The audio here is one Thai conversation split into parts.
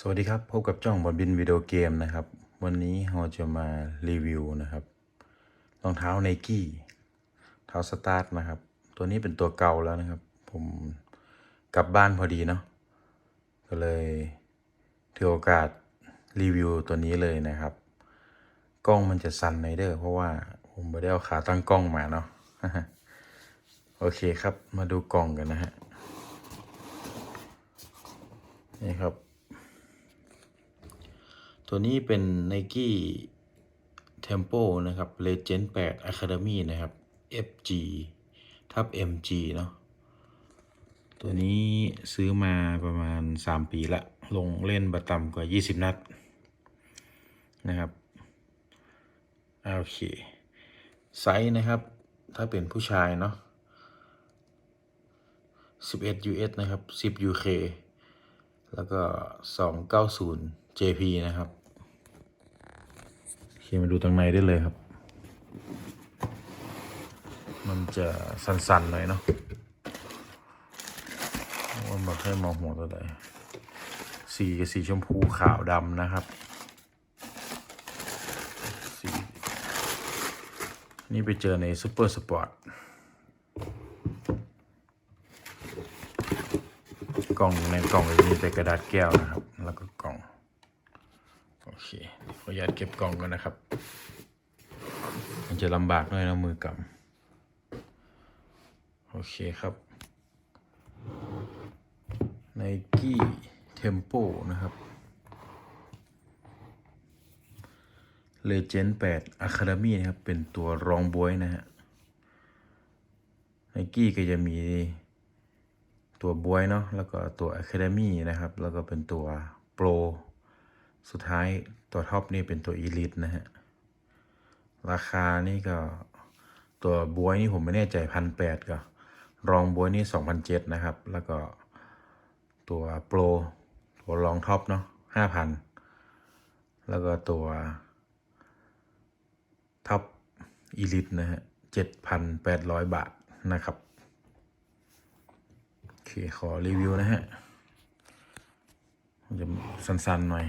สวัสดีครับ พบกับจ้องบอลบินวิดีโอเกมนะครับ วันนี้เราจะมารีวิวนะครับรองเท้าไนกี้เท้าสตาร์ทนะครับ ตัวนี้เป็นตัวเก่าแล้วนะครับ ผมกลับบ้านพอดีเนาะก็เลยถือโอกาสรีวิวตัวนี้เลยนะครับ กล้องมันจะสั่นในอยเด้อเพราะว่าผมไม่ได้เอาขาตั้งกล้องมาเนาะโอเคครับมาดูกล่องกันนะฮะนี่ครับ ตัวนี้เป็น Nike Tempo นะครับ Legend 8 Academy นะครับ FG ทับ MG เนาะตัวนี้ซื้อมาประมาณ 3 ปีละ ลงเล่นประต่ำกว่า 20 นัด นะครับ โอเค ไซส์นะครับ ถ้าเป็นผู้ชายเนาะ11 US นะครับ 10 UK แล้วก็ 290 JP นะครับโอเคมาดูตรงในได้เลยครับ มันจะสั่นๆหน่อยเนาะว่ามันให้มองหัวตัวใดสีกับสีชมพูขาวดำนะครับสีนี่ไปเจอในซูเปอร์สปอร์ตกล่องในกล่องจะมีแต่กระดาษแก้วนะครับ แล้วก็กล่อง โอเค ขออนุ ญาตเก็บกล่องกันนะครับ มันจะลำบากหน่อยนะมือกำโอเคครับ Nike Tempo นะครับ Legend 8 Academy นะครับ เป็นตัวรองบวยนะฮะ Nike ก็จะมีตัวบวยเนาะแล้วก็ตัว Academy นะครับ แล้วก็เป็นตัว Pro สุดท้าย ตัวท็อปนี่เป็นตัว Elite นะฮะ ราคานี่ก็ตัวบวยนี่ผมไม่แน่ใจพันแปดก็ รองบวยนี่สองพันเจ็ดนะครับ แล้วก็ตัว Pro ตัวรองท็อปเนาะห้าพันแล้วก็ตัวท็อป Elite นะฮะเจ็ดพันแปดร้อยบาทนะครับ โอเค ขอรีวิวนะฮะจะสั้นๆหน่อย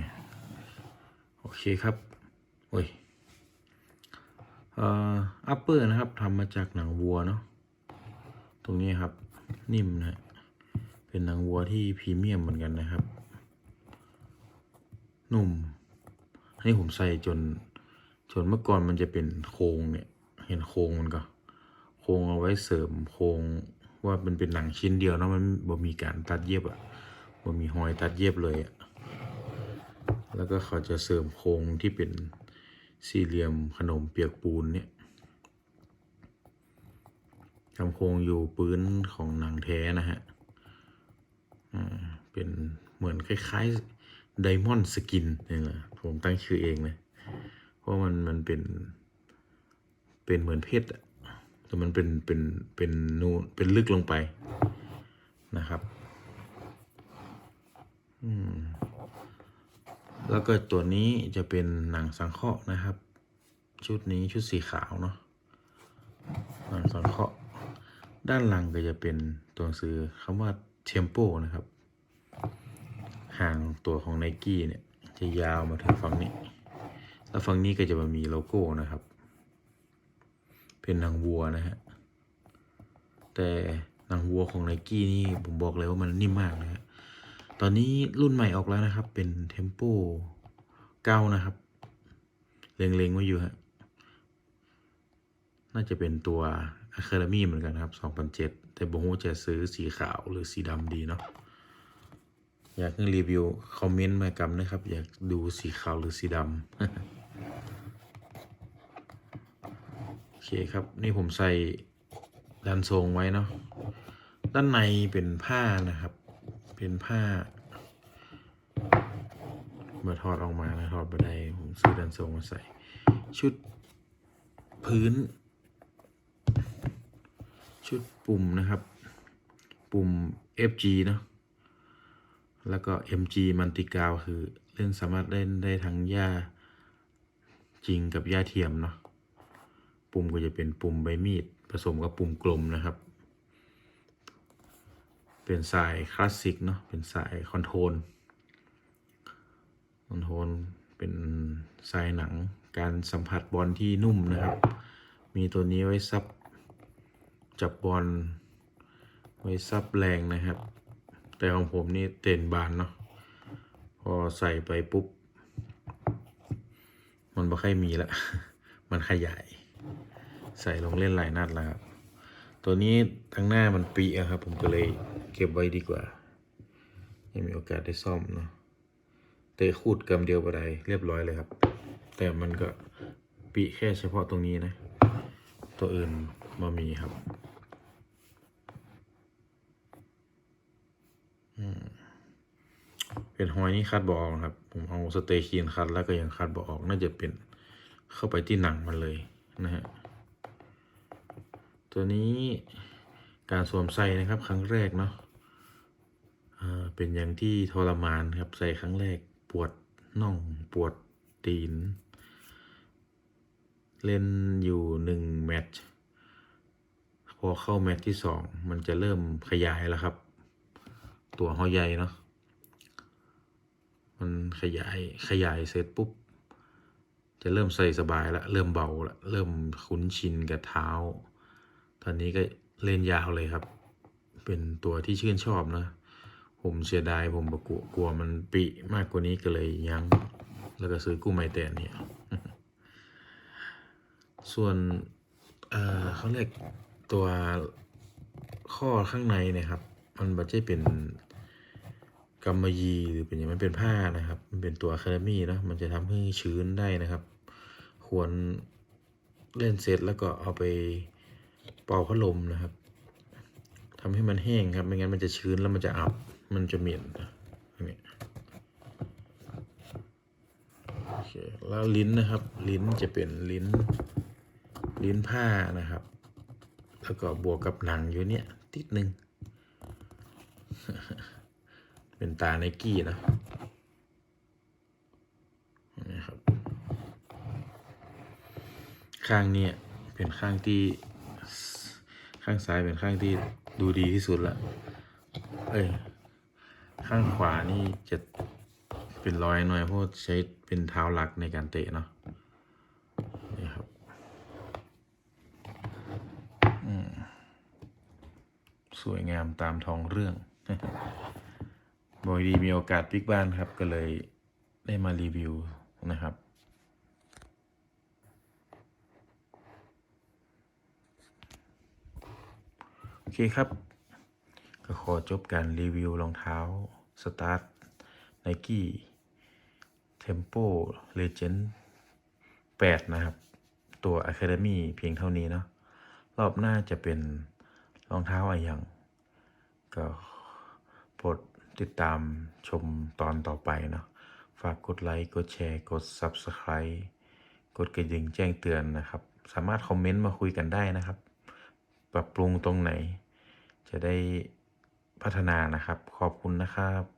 โอเคครับโอ้ยเอ่ออัปเปอร์นะครับทำมาจากหนังวัวเนาะตรงนี้ครับนิ่มนะฮะเป็นหนังวัวที่พรีเมียมเหมือนกันนะครับ นุ่ม ให้ผมใส่จน จนเมื่อก่อนมันจะเป็นโครงเนี่ย เห็นโครงมันก็ โครงเอาไว้เสริมโครงว่ามันเป็นหนังชิ้นเดียวเนอะมันบ่มีการตัดเย็บอะบ่มีหอยตัดเย็บเลยอะ แล้วก็เขาจะเสริมโครงที่เป็นสี่เหลี่ยมขนมเปียกปูนเนี่ยทำโครงอยู่ปื้นของหนังแท้นะฮะเป็นเหมือนคล้ายๆไดมอนด์สกินนี่แหละผมตั้งชื่อเองเลยเพราะมันมันเป็น เป็นเหมือนเพชรแต่มันเป็นเป็นเป็นนูเป็นลึกลงไปนะครับ อืม แล้วก็ตัวนี้จะเป็นหนังสังเคราะห์นะครับ ชุดนี้ชุดสีขาวเนาะหนังสังเคราะห์ด้านหลังก็จะเป็นตัวหนังสือคำว่า Tempo นะครับหางตัวของ n นกี้เนี่ยจะยาวมาถึงฝั่งนี้ แล้วฝั่งนี้ก็จะมามีโลโก้นะครับ เป็นหนังวัวนะฮะแต่หนังวัวของไนกี้นี่ผมบอกเลยว่ามันนิ่มมากนะฮะ ตอนนี้รุ่นใหม่ออกแล้วนะครับ เป็นเทมโปเก้านะครับ เล็งๆไว้อยู่ฮะ น่าจะเป็นตัว Academy เหมือนกันครับ 2007 แต่ผมว่าจะซื้อสีขาวหรือสีดำดีเนาะ อยากให้รีวิว คอมเมนต์มากันนะครับ อยากดูสีขาวหรือสีดำ โอเคครับ นี่ผมใส่ดันทรงไว้เนาะ ด้านในเป็นผ้านะครับ เป็นผ้าเมื่อถอดออกมานะถอดไปไดผมซื้อดันทรงมาใส่ ชุดพื้น ชุดปุ่มนะครับ ปุ่ม FG เนาะแล้วก็ MG มันติกาวคือเล่นสามารถเล่นได้ทั้งหญ้าจริงกับหญ้าเทียมเนาะปุ่มก็จะเป็นปุ่มใบมีด ผสมกับปุ่มกลมนะครับ เป็นสายคลาสสิกเนาะเป็นสายคอนโทรลคอนโทรลเป็นทรายหนังการสัมผัสบอลที่นุ่มนะครับ มีตัวนี้ไว้ซับจับบอลไว้ซับแรงนะครับ แต่ของผมนี่เต็นบานเนาะพอใส่ไปปุ๊บ มันบ่ค่อยมีละมันขยาย ใส่ลงเล่นหลายนัดแล้วครับ ตัวนี้ทั้งหน้ามันปีอะครับ ผมก็เลย เก็บไว้ดีกว่า ยังมีโอกาสได้ซ่อมเนาะเตะขูดกำเดียวไปได้เรียบร้อยเลยครับ แต่มันก็ปีแค่เฉพาะตรงนี้นะ ตัวอื่นมามีครับเป็นหอยนี่คัดบอออกครับ ผมเอาสเตคีนคัดแล้วก็ยังคัดบอออก น่าจะเป็นเข้าไปที่หนังมันเลยนะฮะ ตัวนี้ การสวมใส่นะครับ ครั้งแรกเนาะเป็นอย่างที่ทรมานครับใส่ครั้งแรกปวดน่องปวดตีน เล่นอยู่หนึ่งแมตช์พอเข้าแมตช์ที่สองมันจะเริ่มขยายแล้วครับ ตัวหอใหญ่เนาะมันขยายขยายเสร็จปุ๊บ จะเริ่มใส่สบายละเริ่มเบาละเริ่มคุ้นชินกับเท้า ตอนนี้ก็ เล่นยาวเลยครับ เป็นตัวที่ชื่นชอบนะ ผมเสียดายผมประกลัวกลัวมันปิมากกว่านี้ก็เลยยัง้ง แล้วก็ซื้อกู้ไมแตนเนี่ย ส่วนเอ่อเขาเรียกตัวข้อข้างในเนี่ยครับ มันไม่ใช่เป็นกำมะยีหรือเป็นอย่างมันเป็นผ้านะครับ มันเป็นตัวอะคาเดมี่นะมันจะทำให้ชื้นได้นะครับ ควรเล่นเสร็จแล้วก็เอาไป เป่าพัดลมนะครับทำให้มันแห้งครับ ไม่งั้นมันจะชื้นแล้วมันจะอับ มันจะเหม็นนะอันนี้โอเคแล้วลิ้นนะครับ ลิ้นจะเป็นลิ้น ลิ้นผ้านะครับ แล้วก็บวกกับหนังอยู่เนี่ยติดหนึ่งเป็นตาไนกี้นะนี่ครับ ข้างเนี่ยเป็นข้างที่ ข้างซ้ายเป็นข้างที่ดูดีที่สุดละ เอ้ย ข้างขวานี่จะเป็นรอยหน่อยเพราะใช้เป็นเท้าหลักในการเตะเนาะ นี่ครับสวยงามตามท้องเรื่องบอยดีมีโอกาสปิกบ้านครับ ก็เลยได้มารีวิวนะครับ โอเคครับ ก็ขอจบการรีวิวรองเท้าสตาร์ทไนกี้เทมโปเลเจนด์8นะครับ ตัว Academy เพียงเท่านี้เนาะรอบหน้าจะเป็นรองเท้าอะไรอย่าง ก็โปรดติดตามชมตอนต่อไปเนาะฝากกดไลค์กดแชร์ กด Subscribe กดกระดิ่งแจ้งเตือนนะครับ สามารถคอมเมนต์มาคุยกันได้นะครับ ปรับปรุงตรงไหน จะได้พัฒนานะครับ ขอบคุณนะครับ